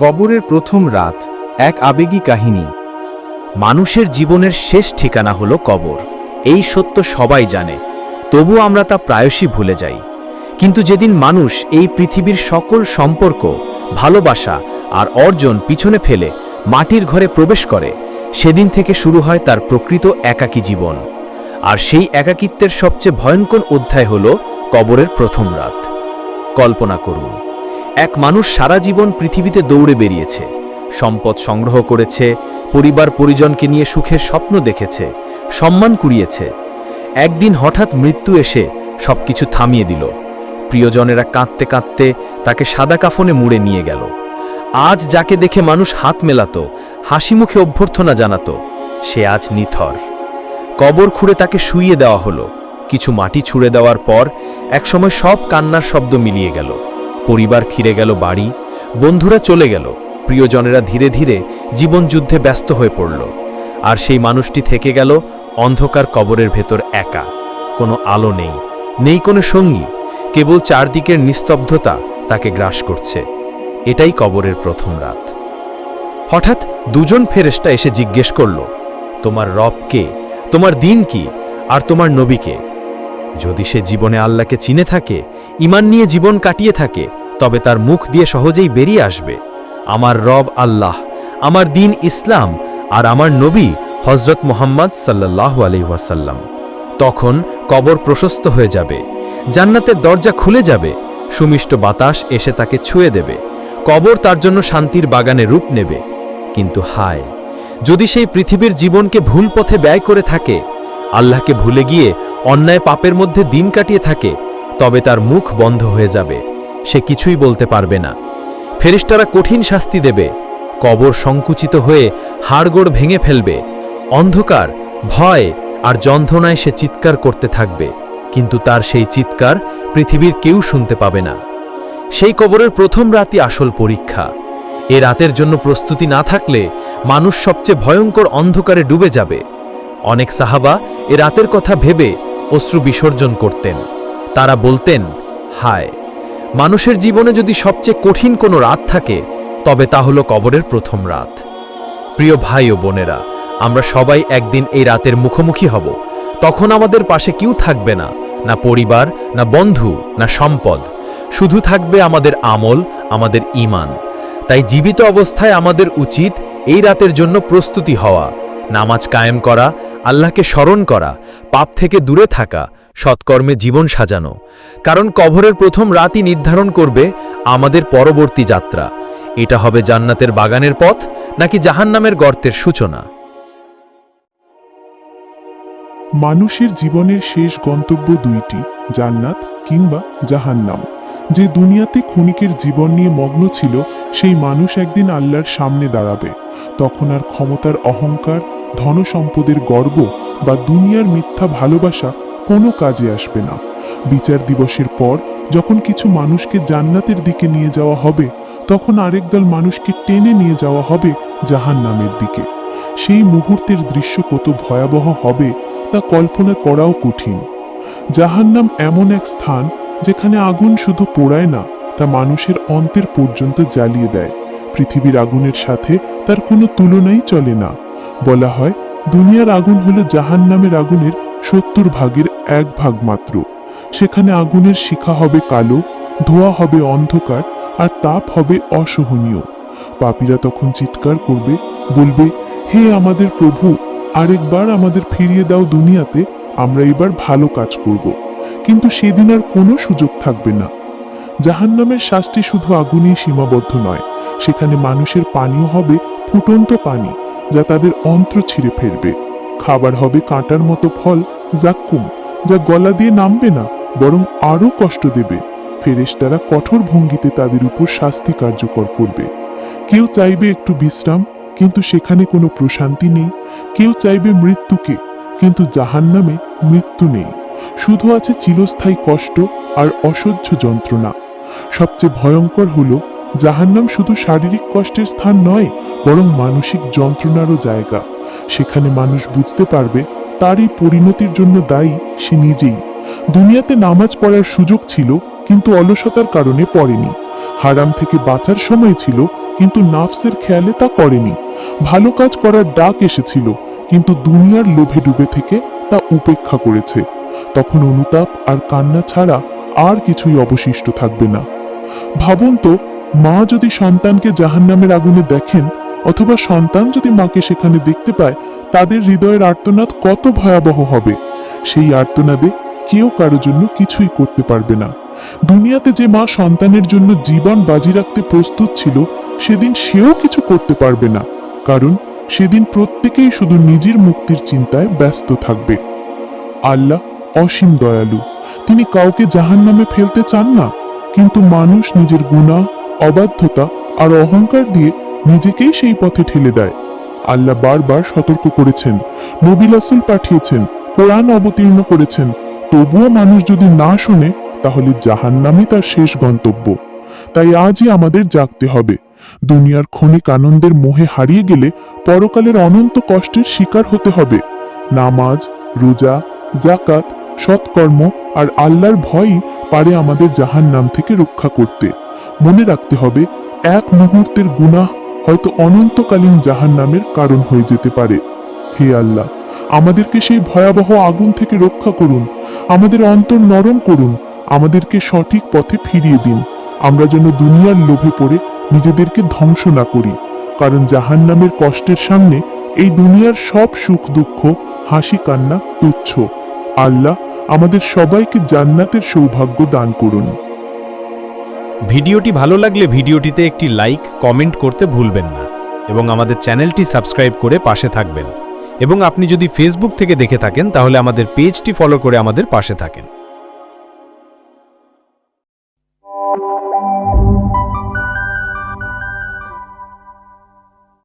কবরের প্রথম রাত, এক আবেগী কাহিনী। মানুষের জীবনের শেষ ঠিকানা হলো কবর। এই সত্য সবাই জানে তবু আমরা তা প্রায়শই ভুলে যাই। কিন্তু যেদিন মানুষ এই পৃথিবীর সকল সম্পর্ক, ভালোবাসা আর অর্জন পিছনে ফেলে মাটির ঘরে প্রবেশ করে, সেদিন থেকে শুরু হয় তার প্রকৃত একাকী জীবন। আর সেই একাকিত্বের সবচেয়ে ভয়ঙ্কর অধ্যায় হল কবরের প্রথম রাত। কল্পনা করুন। এক মানুষ সারা জীবন পৃথিবীতে দৌড়ে বেরিয়েছে। সম্পদ সংগ্রহ করেছে, পরিবার পরিজনকে নিয়ে সুখের স্বপ্ন দেখেছে, সম্মান কুড়িয়েছে। একদিন হঠাৎ মৃত্যু এসে সবকিছু থামিয়ে দিল। প্রিয়জনেরা কাঁদতে কাঁদতে তাকে সাদা কাফনে মুড়ে নিয়ে গেল। আজ যাকে দেখে মানুষ হাত মেলাত, হাসি মুখে অভ্যর্থনা জানাত, সে আজ নিথর। কবর খুঁড়ে তাকে শুইয়ে দেওয়া হলো। কিছু মাটি ছুঁড়ে দেওয়ার পর একসময় সব কান্নার শব্দ মিলিয়ে গেল। পরিবার ফিরে গেল বাড়ি, বন্ধুরা চলে গেল, প্রিয়জনেরা ধীরে ধীরে জীবনযুদ্ধে ব্যস্ত হয়ে পড়ল। আর সেই মানুষটি থেকে গেল অন্ধকার কবরের ভেতর একা, কোনো আলো নেই নেই কোনো সঙ্গী, কেবল চারদিকের নিস্তব্ধতা তাকে গ্রাস করছে। এটাই কবরের প্রথম রাত। হঠাৎ দুজন ফেরেশতা এসে জিজ্ঞেস করল, তোমার রব কে? তোমার দিন কি? আর তোমার নবীকে যদি সে জীবনে আল্লাহকে চিনে থাকে ইমান নিয়ে জীবন কাটিয়ে থাকে, তবে তার মুখ দিয়ে সহজেই বেরিয়ে আসবে। আমার রব আল্লাহ, আমার দিন ইসলাম আর আমার নবী হজরত মোহাম্মদ সাল্লাহ আলহিহাসাল্লাম তখন কবর প্রশস্ত হয়ে যাবে, জান্নাতের দরজা খুলে যাবে, সুমিষ্ট বাতাস এসে তাকে ছুঁয়ে দেবে, কবর তার জন্য শান্তির বাগানে রূপ নেবে। কিন্তু হায়, যদি সেই পৃথিবীর জীবনকে ভুল পথে ব্যয় করে থাকে আল্লাহকে ভুলে গিয়ে অন্যায় পাপের মধ্যে দিন কাটিয়ে থাকে, তবে তার মুখ বন্ধ হয়ে যাবে। সে কিছুই বলতে পারবে না। ফেরিস্তারা কঠিন শাস্তি দেবে। কবর সংকুচিত হয়ে হাড়গোড় ভেঙে ফেলবে। অন্ধকার, ভয় আর যন্ত্রণায় সে চিৎকার করতে থাকবে। কিন্তু তার সেই চিৎকার পৃথিবীর কেউ শুনতে পাবে না। সেই কবরের প্রথম রাতই আসল পরীক্ষা। এ রাতের জন্য প্রস্তুতি না থাকলে মানুষ সবচেয়ে ভয়ঙ্কর অন্ধকারে ডুবে যাবে। অনেক সাহাবা এ রাতের কথা ভেবে অশ্রু বিসর্জন করতেন। তারা বলতেন, হায়, মানুষের জীবনে যদি সবচেয়ে কঠিন কোনো রাত থাকে, তবে তা হলো কবরের প্রথম রাত। প্রিয় ভাই ও বোনেরা, আমরা সবাই একদিন এই রাতের মুখোমুখি হব। তখন আমাদের পাশে কেউ থাকবে না না পরিবার, না বন্ধু, না সম্পদ। শুধু থাকবে আমাদের আমল, আমাদের ইমান তাই জীবিত অবস্থায় আমাদের উচিত এই রাতের জন্য প্রস্তুতি হওয়া, নামাজ কায়েম করা আল্লাহকে স্মরণ করা, পাপ থেকে দূরে থাকা, সৎকর্মে জীবন সাজানো। কারণ কবরের প্রথম রাতই নির্ধারণ করবে আমাদের পরবর্তী যাত্রা। এটা হবে জান্নাতের বাগানের পথ, নাকি জাহান্নামের গর্তের সূচনা? মানুষের জীবনের শেষ গন্তব্য দুইটি, জান্নাত কিংবা জাহান্নাম। যে দুনিয়াতে ক্ষণিকের জীবন নিয়ে মগ্ন ছিল, সেই মানুষ একদিন আল্লাহর সামনে দাঁড়াবে। তখন আর ক্ষমতার অহংকার ধনসম্পদের গর্ব বা দুনিয়ার মিথ্যা ভালোবাসা কোনো কাজে আসবে না। বিচার দিবসের পর যখন কিছু মানুষকে জান্নাতের দিকে নিয়ে যাওয়া হবে, তখন আরেক দল মানুষকে টেনে নিয়ে যাওয়া হবে জাহান্নামের দিকে। সেই মুহূর্তের দৃশ্য কত ভয়াবহ হবে তা কল্পনা করাও কঠিন। জাহান্নাম এমন এক স্থান যেখানে আগুন শুধু পোড়ায় না, তা মানুষের অন্তের পর্যন্ত জ্বালিয়ে দেয়। পৃথিবীর আগুনের সাথে তার কোনো তুলনাই চলে না। বলা হয়, দুনিয়ার আগুন হলো জাহান্নামের আগুনের সত্তর ভাগের এক ভাগ মাত্র। সেখানে আগুনের শিখা হবে কালো, ধোয়া হবে অন্ধকার, আর তাপ হবে অসহনীয়। পাপীরা তখন চিৎকার করবে, বলবে, হে আমাদের প্রভু, আরেকবার আমাদের ফিরিয়ে দাও দুনিয়াতে, আমরা এবার ভালো কাজ করব। কিন্তু সেদিন আর কোনো সুযোগ থাকবে না। জাহান্নামের শাস্তি শুধু আগুনেই সীমাবদ্ধ নয়, সেখানে মানুষের পানীয় হবে ফুটন্ত পানি। যা তাদের অন্ত্র ছিঁড়ে ফেলবে। খাবার হবে কাঁটার মতো ফল জাক্কুম যা গলা দিয়ে নামবে না, বরং আরও কষ্ট দেবে। ফেরেশতারা কঠোর ভঙ্গিতে তাদের উপর শাস্তি কার্যকর করবে। কেউ চাইবে একটু বিশ্রাম, কিন্তু সেখানে কোনো প্রশান্তি নেই। কেউ চাইবে মৃত্যুকে, কিন্তু জাহান্নামে মৃত্যু নেই। শুধু আছে চিরস্থায়ী কষ্ট আর অসহ্য যন্ত্রণা। সবচেয়ে ভয়ঙ্কর হলো জাহান্নাম শুধু শারীরিক কষ্টের স্থান নয়, বরং মানসিক যন্ত্রণারও জায়গা। সেখানে মানুষ বুঝতে পারবে তারই পরিণতির জন্য দায়ী সে নিজেই। দুনিয়াতে নামাজ পড়ার সুযোগ ছিল, কিন্তু অলসতার কারণে পড়েনি। হারাম থেকে বাঁচার সময় ছিল, কিন্তু নাফসের খেয়ালে তা করেনি। ভালো কাজ করার ডাক এসেছিল, কিন্তু দুনিয়ার লোভে ডুবে থেকে তা উপেক্ষা করেছে। তখন অনুতাপ আর কান্না ছাড়া আর কিছুই অবশিষ্ট থাকবে না। ভাবুন তো মা যদি সন্তানকে জাহান্নামের আগুনে দেখেন, অথবা সন্তান যদি মাকে সেখানে দেখতে পায়, তাদের হৃদয়ের আর্তনাদ কত ভয়াবহ হবে। সেই আর্তনাদে কেউ কারও জন্য কিছুই করতে পারবে না। দুনিয়াতে যে মা সন্তানের জন্য জীবন বাজি রাখতে প্রস্তুত ছিল, সেদিন সেও কিছু করতে পারবে না। কারণ সেদিন প্রত্যেকেই শুধু নিজের মুক্তির চিন্তায় ব্যস্ত থাকবে। আল্লাহ অসীম দয়ালু। তিনি কাউকে জাহান্নামে ফেলতে চান না, কিন্তু মানুষ নিজের গুনাহ অবাধ্যতা আর অহংকার দিয়ে নিজেকেই সেই পথে ঠেলে দেয়। আল্লাহ বারবার সতর্ক করেছেন, নবী রাসূল পাঠিয়েছেন, কোরআন অবতীর্ণ করেছেন। তবুও মানুষ যদি না শোনে, তাহলে জাহান্নামই তার শেষ গন্তব্য। তাই আজই আমাদের জাগতে হবে। দুনিয়ার ক্ষণিক আনন্দের মোহে হারিয়ে গেলে পরকালের অনন্ত কষ্টের শিকার হতে হবে। নামাজ, রোজা জাকাত সৎকর্ম আর আল্লাহর ভয়ই পারে আমাদের জাহান নাম থেকে রক্ষা করতে। মনে রাখতে হবে, এক মুহূর্তের গুনাহ হয়তো অনন্তকালীন জাহান নামের কারণ হয়ে যেতে পারে। হে আল্লাহ, আমাদেরকে সেই ভয়াবহ আগুন থেকে রক্ষা করুন, আমাদের অন্তর নরম করুন, আমাদেরকে সঠিক পথে ফিরিয়ে দিন। আমরা যেন দুনিয়ার লোভে পড়ে নিজেদেরকে ধ্বংস না করি, কারণ জাহান নামের কষ্টের সামনে এই দুনিয়ার সব সুখ দুঃখ, হাসি কান্না তুচ্ছ। আল্লাহ আমাদের সবাইকে জান্নাতের সৌভাগ্য দান করুন। ভিডিওটি ভালো লাগলে ভিডিওটিতে একটি লাইক, কমেন্ট করতে ভুলবেন না এবং আমাদের চ্যানেলটি সাবস্ক্রাইব করে পাশে থাকবেন। এবং আপনি যদি ফেসবুক থেকে দেখে থাকেন, তাহলে আমাদের পেজটি ফলো করে আমাদের পাশে থাকেন।